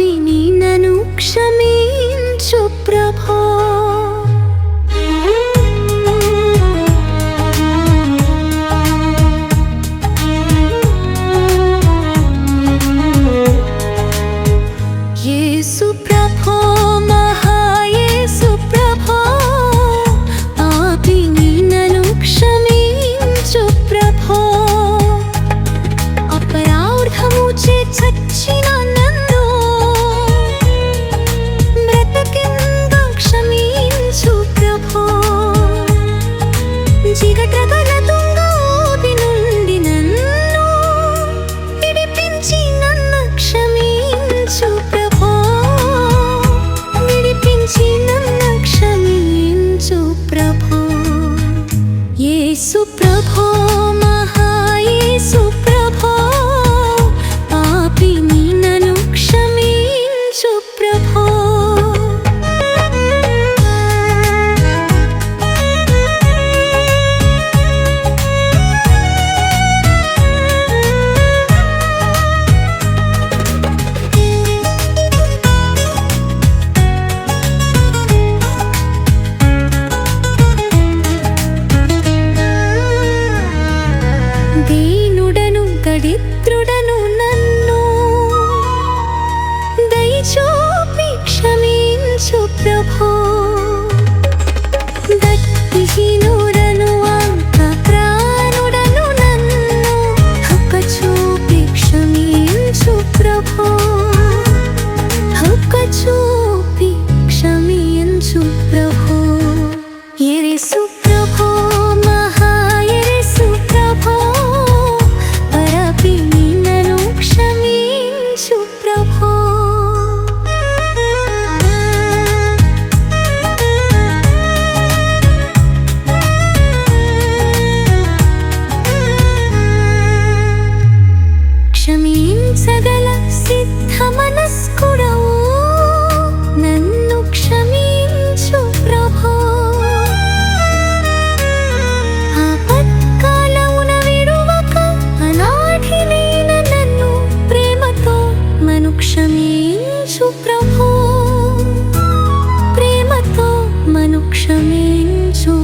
తిని నను isso pra. క్షమించగల సిద్ధ మనస్కుడవు నన్ను క్షమించు ప్రభో. విడువక అనాఠి నన్ను ప్రేమతో మను క్షమించు ప్రభో. ప్రేమతో మను క్షమించు